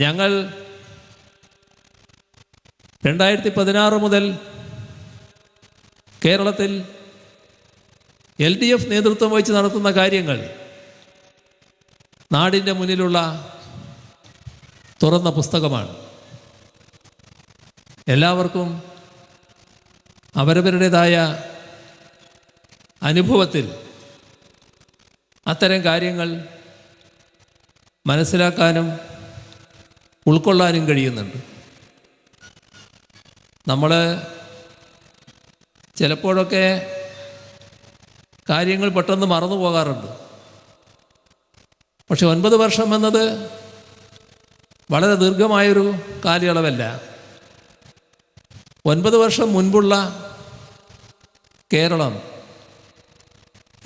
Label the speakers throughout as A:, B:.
A: ഞങ്ങൾ രണ്ടായിരത്തി പതിനാറ് മുതൽ കേരളത്തിൽ എൽ ഡി എഫ് നേതൃത്വം വഹിച്ച് നടത്തുന്ന കാര്യങ്ങൾ നാടിന്റെ മുന്നിലുള്ള തുറന്ന പുസ്തകമാണ്. എല്ലാവർക്കും അവരവരുടേതായ അനുഭവത്തിൽ അത്തരം കാര്യങ്ങൾ മനസ്സിലാക്കാനും ഉൾക്കൊള്ളാനും കഴിയുന്നുണ്ട്. നമ്മൾ ചിലപ്പോഴൊക്കെ കാര്യങ്ങൾ പെട്ടെന്ന് മറന്നു പോകാറുണ്ട്. പക്ഷെ ഒൻപത് വർഷം എന്നത് വളരെ ദീർഘമായൊരു കാലയളവല്ല. ഒൻപത് വർഷം മുൻപുള്ള കേരളം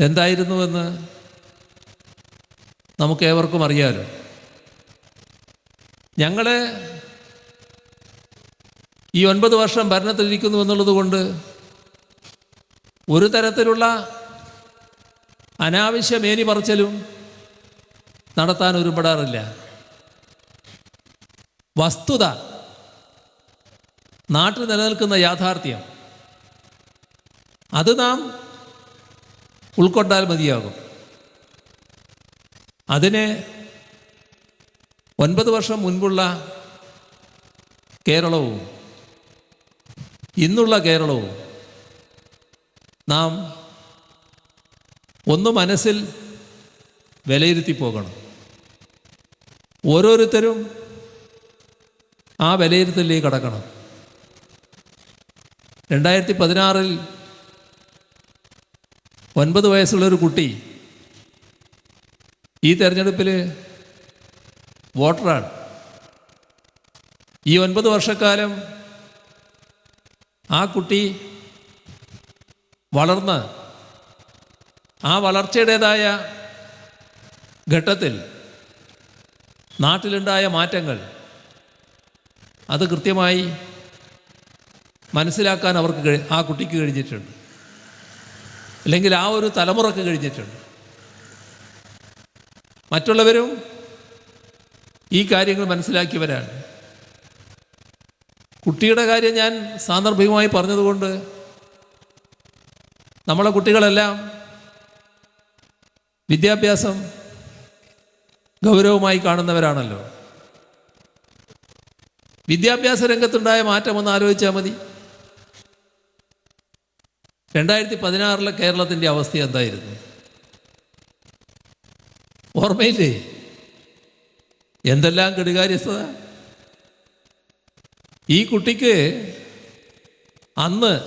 A: എന്തായിരുന്നുവെന്ന് നമുക്ക് ഏവർക്കും അറിയാലോ. ഞങ്ങൾ ഈ ഒൻപത് വർഷം ഭരണത്തിലിരിക്കുന്നു എന്നുള്ളത് കൊണ്ട് ഒരു തരത്തിലുള്ള അനാവശ്യ മേനി പറച്ചലും നടത്താൻ ഒരുപെടാറില്ല. വസ്തുത നാട്ടിൽ നിലനിൽക്കുന്ന യാഥാർത്ഥ്യം. അത് നാം ഉൾക്കൊണ്ടാൽ മതിയാകും. അതിന് ഒൻപത് വർഷം മുൻപുള്ള കേരളവും ഇന്നുള്ള കേരളവും നാം ഒന്ന് മനസ്സിൽ വിലയിരുത്തി പോകണം. ഓരോരുത്തരും ആ വിലയിരുത്തലിലേക്ക് കടക്കണം. രണ്ടായിരത്തി പതിനാറിൽ ഒൻപത് വയസ്സുള്ളൊരു കുട്ടി ഈ തെരഞ്ഞെടുപ്പിൽ വോട്ടറാണ്. ഈ ഒൻപത് വർഷക്കാലം ആ കുട്ടി വളർന്ന് ആ വളർച്ചയുടേതായ ഘട്ടത്തിൽ നാട്ടിലുണ്ടായ മാറ്റങ്ങൾ അത് കൃത്യമായി മനസ്സിലാക്കാൻ അവർക്ക് ആ കുട്ടിക്ക് കഴിഞ്ഞിട്ടുണ്ട്. അല്ലെങ്കിൽ ആ ഒരു തലമുറയ്ക്ക് കഴിഞ്ഞിട്ടുണ്ട്. മറ്റുള്ളവരും ഈ കാര്യങ്ങൾ മനസ്സിലാക്കിയവരാണ്. കുട്ടിയുടെ കാര്യം ഞാൻ സാന്ദർഭികമായി പറഞ്ഞതുകൊണ്ട് നമ്മളെ കുട്ടികളെല്ലാം വിദ്യാഭ്യാസം ഗൗരവമായി കാണുന്നവരാണല്ലോ. വിദ്യാഭ്യാസ രംഗത്തുണ്ടായ മാറ്റം ഒന്ന് ആലോചിച്ചാൽ മതി. രണ്ടായിരത്തി പതിനാറിലെ കേരളത്തിന്റെ അവസ്ഥ എന്തായിരുന്നു? ഓർമ്മയില്ലേ? എന്തെല്ലാം കെടുകാര്യസ്ഥത? ഈ കുട്ടിക്ക് അന്ന്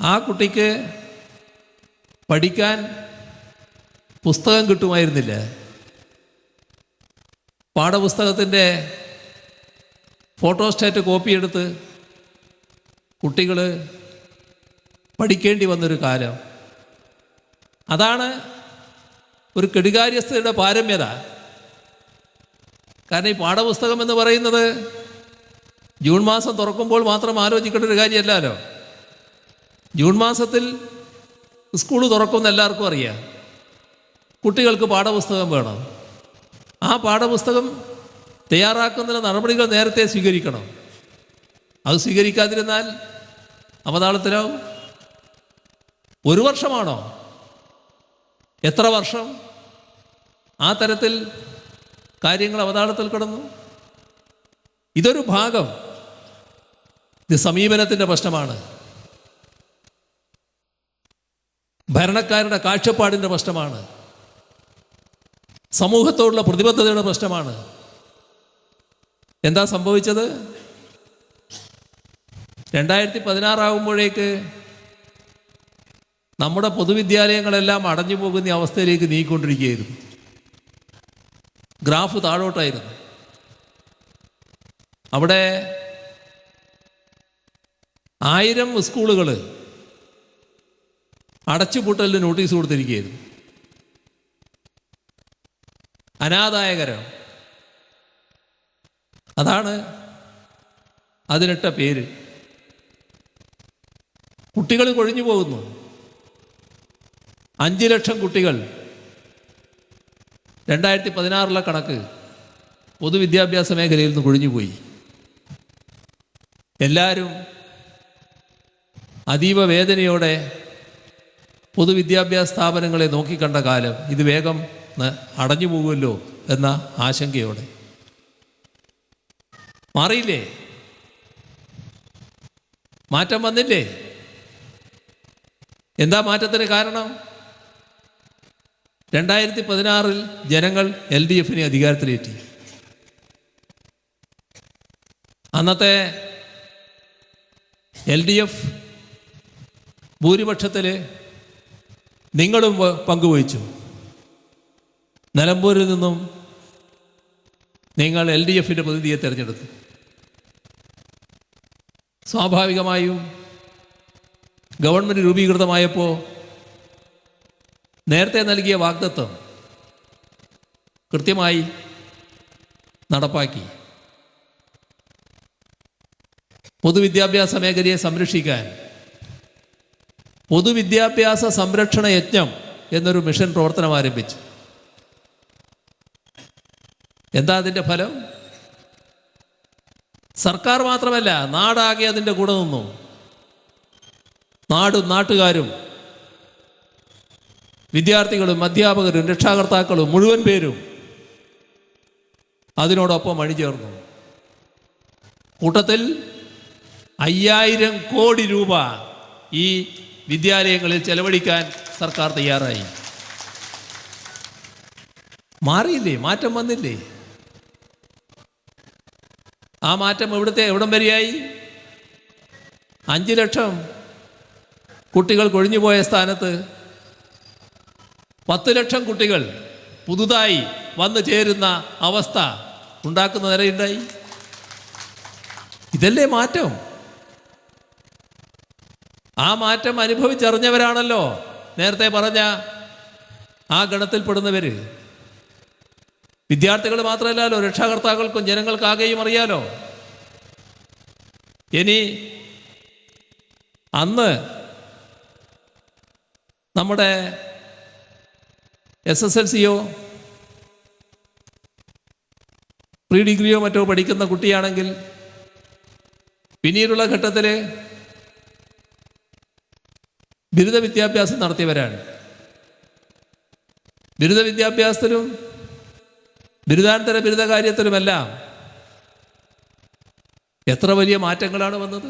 A: ആ കുട്ടിക്ക് പഠിക്കാൻ പുസ്തകം കിട്ടുമായിരുന്നില്ല. പാഠപുസ്തകത്തിന്റെ ഫോട്ടോസ്റ്റാറ്റ് കോപ്പിയെടുത്ത് കുട്ടികൾ പഠിക്കേണ്ടി വന്നൊരു കാലം. അതാണ് ഒരു കെടുകാര്യസ്ഥയുടെ പാരമ്യത. കാരണം ഈ പാഠപുസ്തകം എന്ന് പറയുന്നത് ജൂൺ മാസം തുറക്കുമ്പോൾ മാത്രം ആലോചിക്കേണ്ട ഒരു കാര്യമല്ലല്ലോ. ജൂൺ മാസത്തിൽ സ്കൂൾ തുറക്കുമെന്ന് എല്ലാവർക്കും അറിയാം. കുട്ടികൾക്ക് പാഠപുസ്തകം വേണം. ആ പാഠപുസ്തകം തയ്യാറാക്കുന്നതിന് നടപടികൾ നേരത്തെ സ്വീകരിക്കണം. അത് സ്വീകരിക്കാതിരുന്നാൽ അവതാളത്തിലാവും ഒരു വർഷമാണോ? എത്ര വർഷം? ആ തരത്തിൽ കാര്യങ്ങൾ അവതാളത്തിൽ കിടന്നു. ഇതൊരു ഭാഗം. ഇത് സമീപനത്തിന്റെ പ്രശ്നമാണ്. ഭരണക്കാരുടെ കാഴ്ചപ്പാടിന്റെ പ്രശ്നമാണ്. സമൂഹത്തോടുള്ള പ്രതിബദ്ധതയുടെ പ്രശ്നമാണ്. എന്താ സംഭവിച്ചത്? രണ്ടായിരത്തി പതിനാറാകുമ്പോഴേക്ക് നമ്മുടെ പൊതുവിദ്യാലയങ്ങളെല്ലാം അടഞ്ഞു പോകുന്ന അവസ്ഥയിലേക്ക് നീങ്ങിക്കൊണ്ടിരിക്കുകയായിരുന്നു. ഗ്രാഫ് താഴോട്ടായിരുന്നു. അവിടെ ആയിരം സ്കൂളുകൾ അടച്ചുപൂട്ടലിന് നോട്ടീസ് കൊടുത്തിരിക്കുകയായിരുന്നു. അനാദായകരം അതാണ് അതിനിട്ട പേര്. കുട്ടികൾ കൊഴിഞ്ഞു പോകുന്നു. അഞ്ച് ലക്ഷം കുട്ടികൾ രണ്ടായിരത്തി പതിനാറിലെ കണക്ക് പൊതുവിദ്യാഭ്യാസ മേഖലയിൽ നിന്ന് കൊഴിഞ്ഞുപോയി. എല്ലാവരും അതീവ വേദനയോടെ പൊതുവിദ്യാഭ്യാസ സ്ഥാപനങ്ങളെ നോക്കിക്കണ്ട കാലം ഇത് വേഗം അടഞ്ഞു പോകുമല്ലോ എന്ന ആശങ്കയോടെ. മാറിയില്ലേ? മാറ്റം വന്നില്ലേ? എന്താ മാറ്റത്തിന് കാരണം? രണ്ടായിരത്തി പതിനാറിൽ ജനങ്ങൾ എൽ ഡി എഫിനെ അധികാരത്തിലേറ്റി. അന്നത്തെ എൽ ഡി എഫ് ഭൂരിപക്ഷത്തിൽ നിങ്ങളും പങ്കുവഹിച്ചു. നിലമ്പൂരിൽ നിന്നും നിങ്ങൾ എൽ ഡി എഫിന്റെ പ്രതിനിധിയെ തിരഞ്ഞെടുത്തു. സ്വാഭാവികമായും ഗവൺമെന്റ് രൂപീകൃതമായപ്പോൾ നേരത്തെ നൽകിയ വാഗ്ദത്വം കൃത്യമായി നടപ്പാക്കി. പൊതുവിദ്യാഭ്യാസ മേഖലയെ സംരക്ഷിക്കാൻ പൊതുവിദ്യാഭ്യാസ സംരക്ഷണ യജ്ഞം എന്നൊരു മിഷൻ പ്രവർത്തനം ആരംഭിച്ചു. എന്താ അതിന്റെ ഫലം? സർക്കാർ മാത്രമല്ല നാടാകെ അതിന്റെ കൂടെ നിന്നു. നാടും നാട്ടുകാരും വിദ്യാർത്ഥികളും അധ്യാപകരും രക്ഷാകർത്താക്കളും മുഴുവൻ പേരും അതിനോടൊപ്പം അണിചേർന്നു. കൂട്ടത്തിൽ അയ്യായിരം കോടി രൂപ ഈ വിദ്യാലയങ്ങളിൽ ചെലവഴിക്കാൻ സർക്കാർ തയ്യാറായി. മാറിയില്ലേ? മാറ്റം വന്നില്ലേ? ആ മാറ്റം എവിടുത്തെ എവിടം വരെയായി? അഞ്ച് ലക്ഷം കുട്ടികൾ കൊഴിഞ്ഞുപോയ സ്ഥാനത്ത് പത്ത് ലക്ഷം കുട്ടികൾ പുതുതായി വന്നു ചേരുന്ന അവസ്ഥ ഉണ്ടാക്കുന്ന നിലയുണ്ടായി ഇതല്ലേ മാറ്റം? ആ മാറ്റം അനുഭവിച്ചറിഞ്ഞവരാണല്ലോ നേരത്തെ പറഞ്ഞ ആ ഗണത്തിൽപ്പെടുന്നവര്. വിദ്യാർത്ഥികൾ മാത്രമല്ലല്ലോ രക്ഷാകർത്താക്കൾക്കും ജനങ്ങൾക്കാകെയും അറിയാലോ. ഇനി അന്ന് നമ്മുടെ എസ് എസ് എൽ സിയോ പ്രീ ഡിഗ്രിയോ മറ്റോ പഠിക്കുന്ന കുട്ടിയാണെങ്കിൽ പിന്നീടുള്ള ഘട്ടത്തിൽ ബിരുദ വിദ്യാഭ്യാസം നടത്തിയവരാണ്. ബിരുദ വിദ്യാഭ്യാസത്തിലും ബിരുദാനന്തര ബിരുദ കാര്യത്തിലുമെല്ലാം എത്ര വലിയ മാറ്റങ്ങളാണ് വന്നത്?